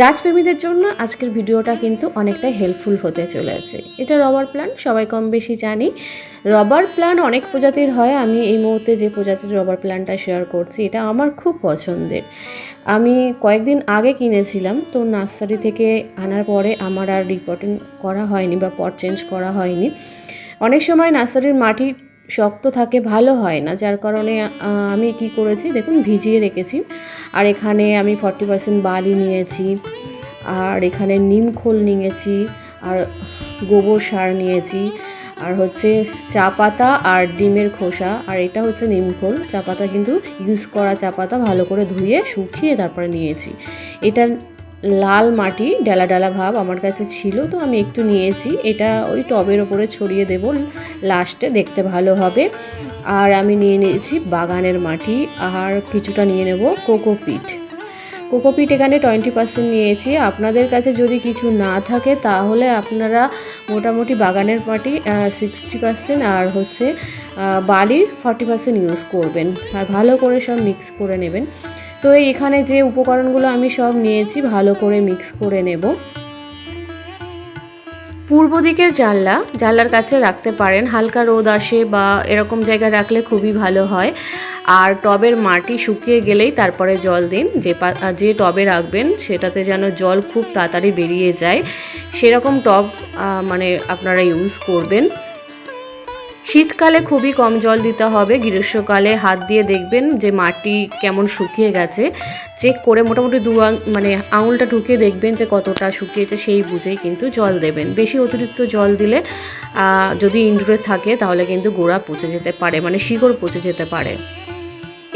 গাছপ্রেমীদের জন্য আজকের ভিডিওটা কিন্তু অনেকটাই হেল্পফুল হতে চলেছে। এটা রবার প্ল্যান্ট সবাই কম বেশি জানি। রবার প্ল্যান্ট অনেক প্রজাতির হয়, আমি এই মুহূর্তে যে প্রজাতির রবার প্ল্যান্টটা শেয়ার করছি, এটা আমার খুব পছন্দের। আমি কয়েকদিন আগে কিনেছিলাম, তো নার্সারি থেকে আনার পরে আমার আর রিপোর্টিং করা হয়নি বা পট চেঞ্জ করা হয়নি। অনেক সময় নার্সারির মাটি শক্ত থাকে, ভালো হয় না। যার কারণে আমি কি করেছি, দেখুন, ভিজিয়ে রেখেছি। আর এখানে আমি ফর্টি পার্সেন্ট বালি নিয়েছি, আর এখানে নিম খোল নিয়েছি, আর গোবর সার নিয়েছি, আর হচ্ছে চা পাতা আর ডিমের খোসা, আর এটা হচ্ছে নিমখোল চা পাতা কিন্তু ইউজ করা চা পাতা ভালো করে ধুয়ে শুকিয়ে তারপরে নিয়েছি। এটা লাল মাটি, ডালা ডালা ভাব আমার কাছে ছিল, তো আমি একটু নিয়েছি। এটা ওই টবের ওপরে ছড়িয়ে দেব, লাস্টে দেখতে ভালো হবে। আর আমি নিয়ে নিয়েছি বাগানের মাটি, আর কিছুটা নিয়ে নেব কোকোপিট কোকোপিট এখানে টোয়েন্টি পার্সেন্ট নিয়েছি। আপনাদের কাছে যদি কিছু না থাকে, তাহলে আপনারা মোটামুটি বাগানের মাটি সিক্সটি পার্সেন্ট, আর হচ্ছে বালির ফর্টি পার্সেন্ট ইউজ করবেন। আর ভালো করে সব মিক্স করে নেবেন। তো এখানে যে উপকরণগুলো আমি সব নিয়েছি, ভালো করে মিক্স করে নেব। পূর্ব দিকের জানলা, জানলার কাছে রাখতে পারেন। হালকা রোদ আসে বা এরকম জায়গায় রাখলে খুবই ভালো হয়। আর টবের মাটি শুকিয়ে গেলেই তারপরে জল দিন। যে যে টবে রাখবেন, সেটাতে যেন জল খুব তাড়াতাড়ি বেরিয়ে যায়। সেরকম টব মানে আপনারা ইউজ করবেন। শীতকালে খুবই কম জল দিতে হবে, গ্রীষ্মকালে হাত দিয়ে দেখবেন যে মাটি কেমন শুকিয়ে গেছে। চেক করে মোটামুটি দু মানে আঙুলটা ঢুকিয়ে দেখবেন যে কতটা শুকিয়েছে সেই বুঝেই কিন্তু জল দেবেন। বেশি অতিরিক্ত জল দিলে যদি ইনডোরে থাকে তাহলে কিন্তু গোড়া পচে যেতে পারে মানে শিকড় পচে যেতে পারে।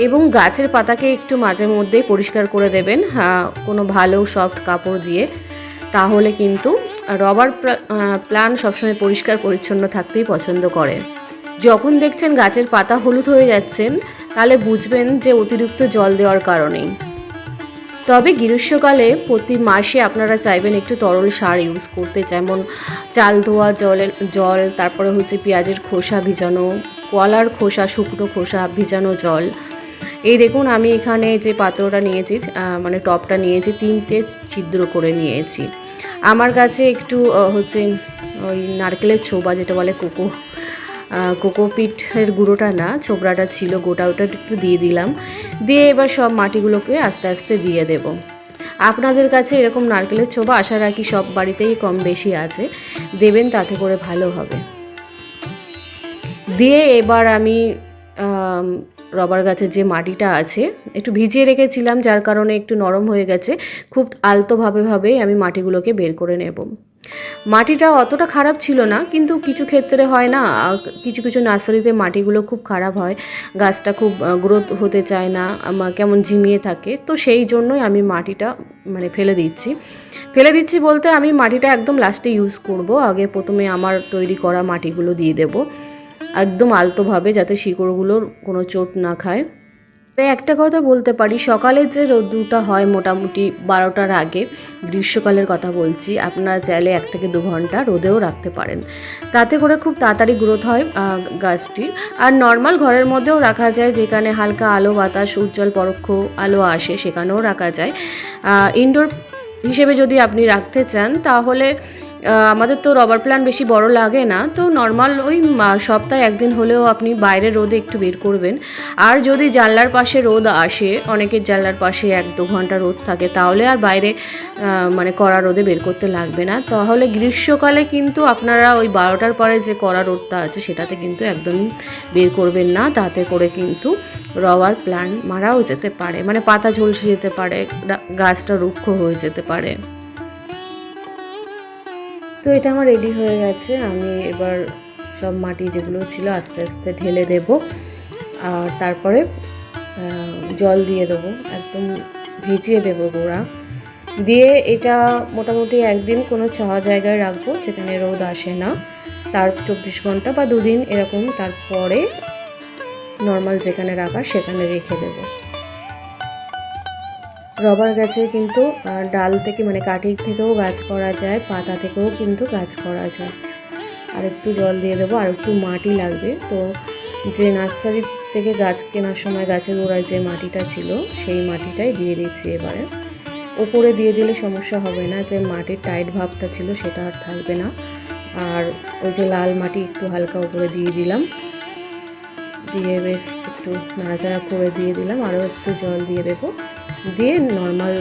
এবং গাছের পাতাকে একটু মাঝে মধ্যেই পরিষ্কার করে দেবেন কোনো ভালো সফট কাপড় দিয়ে। তাহলে কিন্তু রবার প্লান্ট সবসময় পরিষ্কার পরিচ্ছন্ন থাকতেই পছন্দ করে। যখন দেখছেন গাছের পাতা হলুদ হয়ে যাচ্ছেন, তাহলে বুঝবেন যে অতিরিক্ত জল দেওয়ার কারণেই। তবে গ্রীষ্মকালে প্রতি মাসে আপনারা চাইবেন একটু তরল সার ইউজ করতে, যেমন চাল ধোয়া জলের জল, তারপরে হচ্ছে পেঁয়াজের খোসা ভিজানো, কলার খোসা, শুকনো খোসা ভিজানো জল। এই দেখুন, আমি এখানে যে পাত্রটা নিয়েছি মানে টপটা নিয়েছি, তিনটে ছিদ্র করে নিয়েছি। আমার কাছে একটু হচ্ছে ওই নারকেলের ছোবা, যেটা বলে কোকো কোকোপিটের গুঁড়োটা না, ছোবড়াটা ছিল, গোটা ওটা একটু দিয়ে দিলাম। দিয়ে এবার সব মাটিগুলোকে আস্তে আস্তে দিয়ে দেব। আপনাদের কাছে এরকম নারকেলের ছোবা আশা রাখি সব বাড়িতেই কম বেশি আছে। দেবেন, তাতে করে ভালো হবে। দিয়ে এবার আমি রবার গাছের যে মাটিটা আছে, একটু ভিজিয়ে রেখেছিলাম, যার কারণে একটু নরম হয়ে গেছে। খুব আলতোভাবে ভাবেই আমি মাটিগুলোকে বের করে নেব। মাটিটা অতটা খারাপ ছিল না, কিন্তু কিছু ক্ষেত্রে হয় না কিছু কিছু নার্সারিতে মাটিগুলো খুব খারাপ হয়, গাছটা খুব গ্রোথ হতে চায় না কেমন ঝিমিয়ে থাকে, তো সেই জন্যই আমি মাটিটা মানে ফেলে দিচ্ছি। ফেলে দিচ্ছি বলতে আমি মাটিটা একদম লাস্টে ইউজ করব, আগে প্রথমে আমার তৈরি করা মাটিগুলো দিয়ে দেব, একদম আলতোভাবে যাতে শিকড়গুলোর কোনো চোট না খায়। একটা কথা বলতে পারি, সকালে যে রোদ্দুরটা হয় মোটামুটি বারোটার আগে, গ্রীষ্মকালের কথা বলছি, আপনারা চাইলে এক থেকে দু ঘণ্টা রোদেও রাখতে পারেন। তাতে করে খুব তাড়াতাড়ি গ্রোথ হয় গাছটির। আর নর্মাল ঘরের মধ্যেও রাখা যায়, যেখানে হালকা আলো বাতাস, উজ্জ্বল পরোক্ষ আলো আসে, সেখানেও রাখা যায়। ইনডোর হিসেবে যদি আপনি রাখতে চান, তাহলে আমাদের তো রবার প্ল্যান্ট বেশি বড় লাগে না, তো নর্মাল ওই সপ্তাহে একদিন হলেও আপনি বাইরে রোদে একটু বের করবেন। আর যদি জানলার পাশে রোদ আসে, অনেকের জানলার পাশে এক দু ঘণ্টা রোদ থাকে, তাহলে আর বাইরে মানে কড়া রোদে বের করতে লাগবে না। তাহলে গ্রীষ্মকালে কিন্তু আপনারা ওই বারোটার পরে যে কড়া রোদটা আছে, সেটাতে কিন্তু একদম বের করবেন না। তাতে করে কিন্তু রবার প্ল্যান্ট মারাও যেতে পারে মানে পাতা ঝলসে যেতে পারে গাছটা রুক্ষ হয়ে যেতে পারে। তো এটা আমার রেডি হয়ে গেছে। আমি এবার সব মাটি যেগুলো ছিল আস্তে আস্তে ঢেলে দেব। আর তারপরে জল দিয়ে দেবো। একদম ভিজিয়ে দেবো গোড়া। দিয়ে এটা মোটামুটি একদিন কোনো ছাওয়া জায়গায় রাখব, যেখানে রোদ আসে না। তার চব্বিশ ঘণ্টা বা দুদিন এরকম। তারপরে নর্মাল যেখানে রাখা সেখানে রেখে দেবো। রবার গাছে কিন্তু ডাল থেকে মানে কাঠি থেকেও গাছ করা যায়, পাতা থেকেও কিন্তু গাছ করা যায়। আর একটু জল দিয়ে দেবো, আর একটু মাটি লাগবে। তো যে নার্সারি থেকে গাছ কেনার সময় গাছের গোড়ায় যে মাটিটা ছিল, সেই মাটিটাই দিয়ে দিচ্ছি এবারে। ওপরে দিয়ে দিলে সমস্যা হবে না, যে মাটির টাইট ভাবটা ছিল সেটা আর থাকবে না। আর ওই যে লাল মাটি একটু হালকা উপরে দিয়ে দিলাম। দিয়ে বেশ একটু নাড়াচাড়া করে দিয়ে দিলাম, আরও একটু জল দিয়ে দেবো। দিয়ে নর্মাল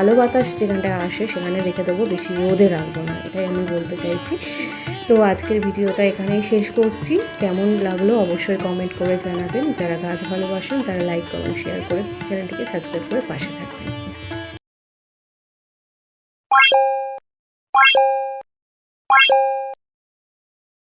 আলো বাতাস যেখানটায় আসে সেখানে রেখে দেবো, বেশি রোদে রাখব না, এটাই আমি বলতে চাইছি। তো আজকের ভিডিওটা এখানেই শেষ করছি। কেমন লাগল অবশ্যই কমেন্ট করে জানাবেন। যারা গাছ ভালোবাসেন তারা লাইক কমেন্ট শেয়ার করে চ্যানেলটিকে সাবস্ক্রাইব করে পাশে থাকবেন।